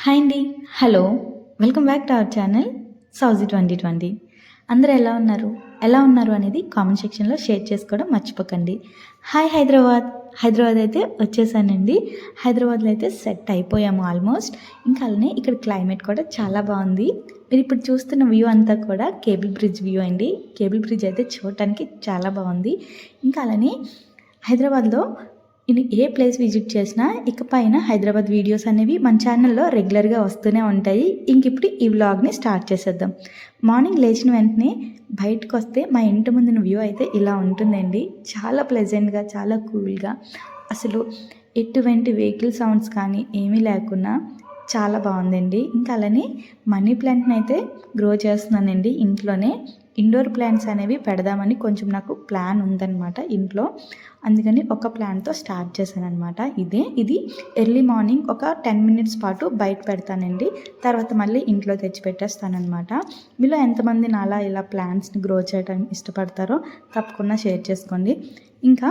Hi అండి hello welcome back to our channel Sowji twenty twenty అందరూ ఎలా ఉన్నారు? ఎలా ఉన్నారు అనేది కామెంట్ సెక్షన్లో షేర్ చేసుకోవడం మర్చిపోకండి. హాయ్ హైదరాబాద్ హైదరాబాద్ అయితే వచ్చేసానండి. హైదరాబాద్లో అయితే సెట్ అయిపోయాము ఆల్మోస్ట్ ఇంకా అలానే ఇక్కడ క్లైమేట్ కూడా చాలా బాగుంది. మీరు ఇప్పుడు చూస్తున్న వ్యూ అంతా కూడా కేబుల్ బ్రిడ్జ్ వ్యూ అండి. కేబుల్ బ్రిడ్జ్ అయితే చూడటానికి చాలా బాగుంది. ఇంకా అలానే హైదరాబాద్లో నేను ఏ ప్లేస్ విజిట్ చేసినా ఇకపైన హైదరాబాద్ వీడియోస్ అనేవి మన ఛానల్లో రెగ్యులర్గా వస్తూనే ఉంటాయి. ఇంక ఇప్పుడు ఈ వ్లాగ్ని స్టార్ట్ చేసేద్దాం. మార్నింగ్ లేచిన వెంటనే బయటకు వస్తే మా ఇంటి ముందున వ్యూ అయితే ఇలా ఉంటుందండి. చాలా ప్లెజెంట్గా చాలా కూల్గా అసలు ఎటువంటి వెహికల్ సౌండ్స్ కానీ ఏమీ లేకుండా చాలా బాగుందండి. ఇంకా అలానే మనీ ప్లాంట్ని అయితే గ్రో చేస్తున్నానండి ఇంట్లోనే. ఇండోర్ ప్లాంట్స్ అనేవి పెడదామని కొంచెం నాకు ప్లాన్ ఉందన్నమాట ఇంట్లో. అందుకని ఒక ప్లాన్తో స్టార్ట్ చేశాను అనమాట ఇదే. ఇది ఎర్లీ మార్నింగ్ ఒక టెన్ మినిట్స్ పాటు బయట పెడతానండి. తర్వాత మళ్ళీ ఇంట్లో తెచ్చి పెట్టేస్తానమాట మీలో ఎంతమంది నాలా ఇలా ప్లాంట్స్ని గ్రో చేయడానికి ఇష్టపడతారో తప్పకుండా షేర్ చేసుకోండి. ఇంకా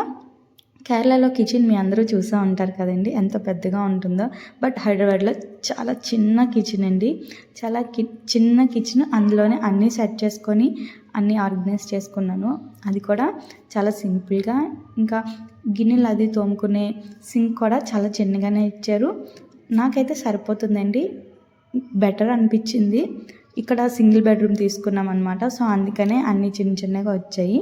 కేరళలో కిచెన్ మీ అందరూ చూసే ఉంటారు కదండి ఎంత పెద్దగా ఉంటుందో. బట్ హైదరాబాద్లో చాలా చిన్న కిచెన్ అండి. చాలా కి చిన్న కిచెన్ అందులోనే అన్నీ సెట్ చేసుకొని అన్నీ ఆర్గనైజ్ చేసుకున్నాను. అది కూడా చాలా సింపుల్గా. ఇంకా గిన్నెలు అది తోముకునే సింక్ కూడా చాలా చిన్నగానే ఇచ్చారు. నాకైతే సరిపోతుందండి. బెటర్ అనిపించింది. ఇక్కడ సింగిల్ బెడ్రూమ్ తీసుకున్నాం అనమాట సో అందుకనే అన్ని చిన్న చిన్నగా వచ్చాయి.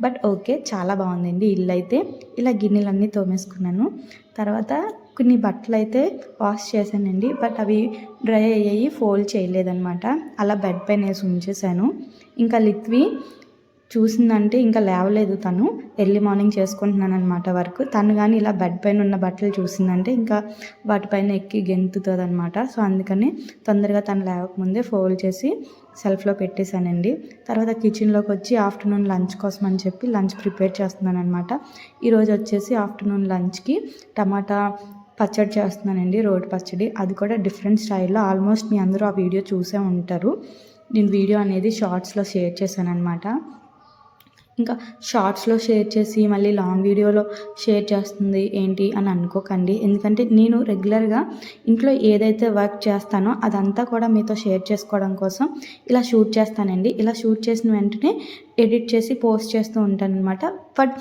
బట్ ఓకే చాలా బాగుందండి ఇల్లు అయితే ఇలా గిన్నెలన్నీ తోమేసుకున్నాను. తర్వాత కొన్ని బట్టలు అయితే వాష్ చేశానండి. బట్ అవి డ్రై అయ్యాయి ఫోల్డ్ చేయలేదన్నమాట. అలా బెడ్ పైన వేసి ఉంచేసాను ఇంకా లిక్వి చూసిందంటే ఇంకా లేవలేదు తను. ఎర్లీ మార్నింగ్ చేసుకుంటున్నాను అనమాట వర్క్. తను కానీ ఇలా బెడ్ పైన ఉన్న బట్టలు చూసిందంటే ఇంకా వాటిపైన ఎక్కి గెంతుతుంది అనమాట సో అందుకని తొందరగా తను లేవకముందే ఫోల్డ్ చేసి సెల్ఫ్లో పెట్టేశానండి. తర్వాత కిచెన్లోకి వచ్చి ఆఫ్టర్నూన్ లంచ్ కోసం అని చెప్పి లంచ్ ప్రిపేర్ చేస్తున్నాను అనమాట ఈరోజు వచ్చేసి ఆఫ్టర్నూన్ లంచ్కి టమాటా పచ్చడి చేస్తున్నానండి రోడ్ పచ్చడి. అది కూడా డిఫరెంట్ స్టైల్లో ఆల్మోస్ట్ మీ అందరూ ఆ వీడియో చూసే ఉంటారు. నేను వీడియో అనేది షార్ట్స్లో షేర్ చేశాను అనమాట ఇంకా షార్ట్స్లో షేర్ చేసి మళ్ళీ లాంగ్ వీడియోలో షేర్ చేస్తుంది ఏంటి అని అనుకోకండి. ఎందుకంటే నేను రెగ్యులర్గా ఇంట్లో ఏదైతే వర్క్ చేస్తానో అదంతా కూడా మీతో షేర్ చేసుకోవడం కోసం ఇలా షూట్ చేస్తానండి. ఇలా షూట్ చేసిన వెంటనే ఎడిట్ చేసి పోస్ట్ చేస్తూ ఉంటాను అనమాట బట్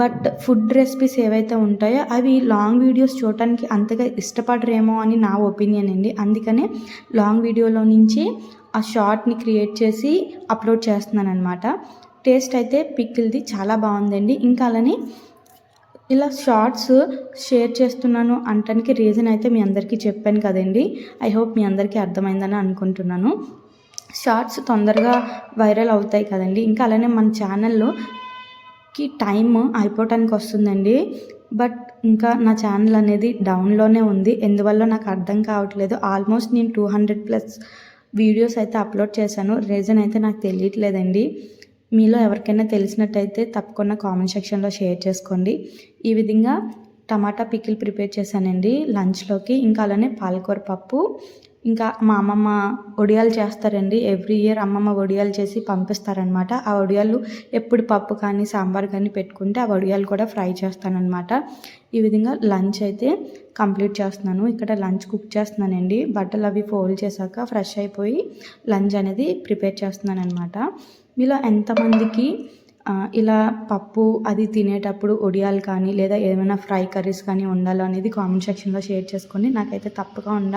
బట్ ఫుడ్ రెసిపీస్ ఏవైతే ఉంటాయో అవి లాంగ్ వీడియోస్ చూడటానికి అంతగా ఇష్టపడరేమో అని నా ఒపీనియన్ అండి. అందుకనే లాంగ్ వీడియోలో నుంచి ఆ షార్ట్ని క్రియేట్ చేసి అప్లోడ్ చేస్తున్నాను అనమాట టేస్ట్ అయితే పిక్కిల్ది చాలా బాగుందండి. ఇంకా అలానే ఇలా షార్ట్స్ షేర్ చేస్తున్నాను అంటానికి రీజన్ అయితే మీ అందరికీ చెప్పాను కదండి. ఐ హోప్ మీ అందరికీ అర్థమైందని అనుకుంటున్నాను. షార్ట్స్ తొందరగా వైరల్ అవుతాయి కదండి. ఇంకా అలానే మన ఛానల్లోకి టైం అయిపోవటానికి వస్తుందండి. బట్ ఇంకా నా ఛానల్ అనేది డౌన్లోనే ఉంది. ఎందువల్ల నాకు అర్థం కావట్లేదు. ఆల్మోస్ట్ నేను టూ హండ్రెడ్ ప్లస్ వీడియోస్ అయితే అప్లోడ్ చేశాను. రీజన్ అయితే నాకు తెలియట్లేదండి. మీలో ఎవరికైనా తెలిసినట్టయితే తప్పకుండా కామెంట్ సెక్షన్లో షేర్ చేసుకోండి. ఈ విధంగా టమాటా పికిల్ ప్రిపేర్ చేశానండి లంచ్లోకి. ఇంకా అలానే పాలకూర పప్పు ఇంకా మా అమ్మమ్మ వడియాలు చేస్తారండి. ఎవ్రీ ఇయర్ అమ్మమ్మ వడియాలు చేసి పంపిస్తారనమాట. ఆ వడియాలు ఎప్పుడు పప్పు కానీ సాంబార్ కానీ పెట్టుకుంటే ఆ వడియాలు కూడా ఫ్రై చేస్తానన్నమాట ఈ విధంగా లంచ్ అయితే కంప్లీట్ చేస్తున్నాను. ఇక్కడ లంచ్ కుక్ చేస్తున్నానండి. బట్టలు అవి ఫోల్డ్ చేశాక ఫ్రెష్ అయిపోయి లంచ్ అనేది ప్రిపేర్ చేస్తున్నాను అనమాట మీలో ఎంతమందికి ఇలా పప్పు అది తినేటప్పుడు ఒడియాలు కానీ లేదా ఏమైనా ఫ్రై కర్రీస్ కానీ ఉండాలో అనేది కామెంట్ సెక్షన్లో షేర్ చేసుకోండి నాకైతే తప్పగా ఉండ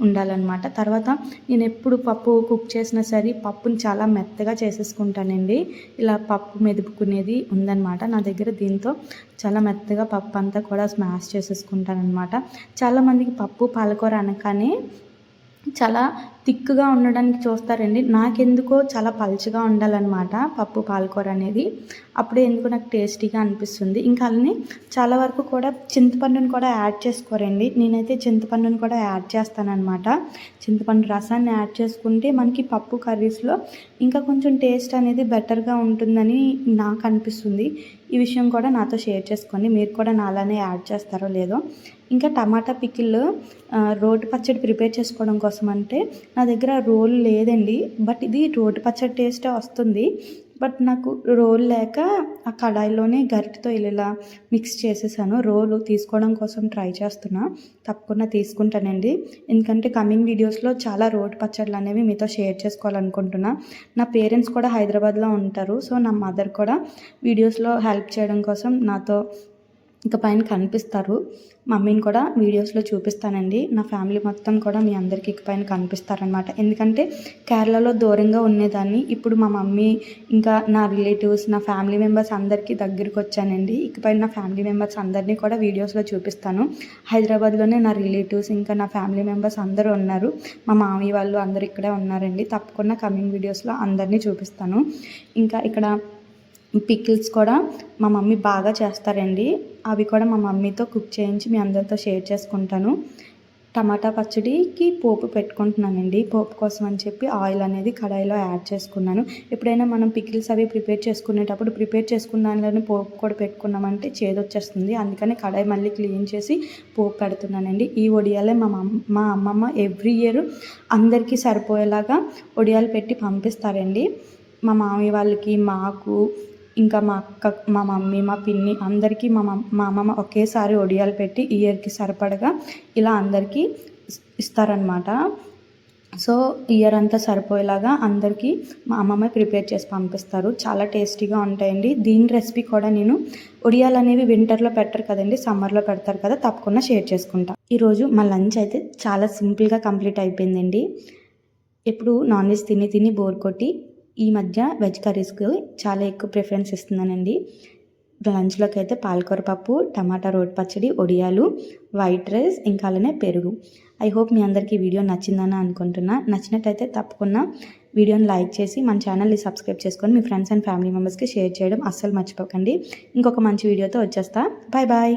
ఉండాలన్నమాట. తర్వాత నేను ఎప్పుడు పప్పు కుక్ చేసినా సరే పప్పుని చాలా మెత్తగా చేసేసుకుంటానండి. ఇలా పప్పు మెదుపుకునేది ఉందన్నమాట. నా దగ్గర దీంతో చాలా మెత్తగా పప్పు అంతా కూడా స్మాష్ చేసేసుకుంటానమాట చాలామందికి పప్పు పాలకూర అనగానే చాలా థిక్గా ఉండడానికి చూస్తారండి. నాకెందుకో చాలా పలుచగా ఉండాలన్నమాట పప్పు పాలకూర అనేది. అప్పుడే ఎందుకు నాకు టేస్టీగా అనిపిస్తుంది. ఇంకా అలానే చాలా వరకు కూడా చింతపండుని కూడా యాడ్ చేసుకోరండి. నేనైతే చింతపండుని కూడా యాడ్ చేస్తానన్నమాట. చింతపండు రసాన్ని యాడ్ చేసుకుంటే మనకి పప్పు కర్రీస్లో ఇంకా కొంచెం టేస్ట్ అనేది బెటర్గా ఉంటుందని నాకు అనిపిస్తుంది. ఈ విషయం కూడా నాతో షేర్ చేసుకోండి. మీరు కూడా నాలానే యాడ్ చేస్తారో లేదో. ఇంకా టమాటా పికిల్ రోటి పచ్చడి ప్రిపేర్ చేసుకోవడం కోసం అంటే నా దగ్గర రోల్ లేదండి. బట్ ఇది రోటి పచ్చడి టేస్టే వస్తుంది. బట్ నాకు రోల్ లేక ఆ కడాయిలోనే గరిటతో ఇలా మిక్స్ చేసేసాను. రోలు తీసుకోవడం కోసం ట్రై చేస్తున్నా. తప్పకుండా తీసుకుంటానండి. ఎందుకంటే కమింగ్ వీడియోస్లో చాలా రోడ్ పచ్చళ్ళు అనేవి మీతో షేర్ చేసుకోవాలనుకుంటున్నా. నా పేరెంట్స్ కూడా హైదరాబాద్లో ఉంటారు. సో నా మదర్ కూడా వీడియోస్లో హెల్ప్ చేయడం కోసం నాతో ఇక పైన కనిపిస్తారు. మమ్మీని కూడా వీడియోస్లో చూపిస్తానండి. నా ఫ్యామిలీ మొత్తం కూడా మీ అందరికీ ఇక పైన కనిపిస్తారనమాట. ఎందుకంటే కేరళలో దూరంగా ఉండేదాన్ని. ఇప్పుడు మా మమ్మీ ఇంకా నా రిలేటివ్స్ నా ఫ్యామిలీ మెంబర్స్ అందరికీ దగ్గరికి వచ్చానండి. ఇకపై నా ఫ్యామిలీ మెంబర్స్ అందరినీ కూడా వీడియోస్లో చూపిస్తాను. హైదరాబాద్లోనే నా రిలేటివ్స్ ఇంకా నా ఫ్యామిలీ మెంబర్స్ అందరూ ఉన్నారు. మా మామయ్య వాళ్ళు అందరు ఇక్కడే ఉన్నారండి. తప్పకుండా కమింగ్ వీడియోస్లో అందరినీ చూపిస్తాను. ఇంకా ఇక్కడ పికిల్స్ కూడా మా మమ్మీ బాగా చేస్తారండి. అవి కూడా మా మమ్మీతో కుక్ చేయించి మీ అందరితో షేర్ చేసుకుంటాను. టమాటా పచ్చడికి పోపు పెట్టుకుంటున్నానండి. పోపు కోసం అని చెప్పి ఆయిల్ అనేది కడాయిలో యాడ్ చేసుకున్నాను. ఎప్పుడైనా మనం పికిల్స్ అవి ప్రిపేర్ చేసుకునేటప్పుడు ప్రిపేర్ చేసుకున్న దానిలోనే పోపు కూడా పెట్టుకున్నామంటే చేదొచ్చేస్తుంది. అందుకని కడాయి మళ్ళీ క్లీన్ చేసి పోపు పెడుతున్నానండి. ఈ వడియాలే మా మా అమ్మమ్మ ఎవ్రీ ఇయర్ అందరికీ సరిపోయేలాగా వడియాలు పెట్టి పంపిస్తారండి. మా మామయ్య వాళ్ళకి మాకు ఇంకా మా అక్క మా మమ్మీ మా పిన్ని అందరికీ మా మా అమ్మమ్మ ఒకేసారి ఒడియాలు పెట్టి ఇయర్కి సరిపడగా ఇలా అందరికీ ఇస్తారనమాట సో ఇయర్ అంతా సరిపోయేలాగా అందరికీ మా అమ్మమ్మ ప్రిపేర్ చేసి పంపిస్తారు. చాలా టేస్టీగా ఉంటాయండి. దీని రెసిపీ కూడా నేను ఉడియాలు అనేవి వింటర్లో పెట్టరు కదండి సమ్మర్లో పెడతారు కదా తప్పకుండా షేర్ చేసుకుంటా. ఈరోజు మా లంచ్ అయితే చాలా సింపుల్గా కంప్లీట్ అయిపోయిందండి. ఎప్పుడు నాన్ వెజ్ తిని తిని బోర్ కొట్టి ఈ మధ్య వెజ్ కర్రీస్కి చాలా ఎక్కువ ప్రిఫరెన్స్ ఇస్తున్నానండి. లంచ్లోకి అయితే పాలకూర పప్పు టమాటా రోడ్ పచ్చడి ఒడియాలు వైట్ రైస్ ఇంకా అలానే పెరుగు. ఐ హోప్ మీ అందరికీ వీడియో నచ్చిందని అనుకుంటున్నా. నచ్చినట్టయితే తప్పకుండా వీడియోని లైక్ చేసి మన ఛానల్ని సబ్స్క్రైబ్ చేసుకొని మీ ఫ్రెండ్స్ అండ్ ఫ్యామిలీ మెంబర్స్కి షేర్ చేయడం అస్సలు మర్చిపోకండి. ఇంకొక మంచి వీడియోతో వచ్చేస్తా. Bye bye.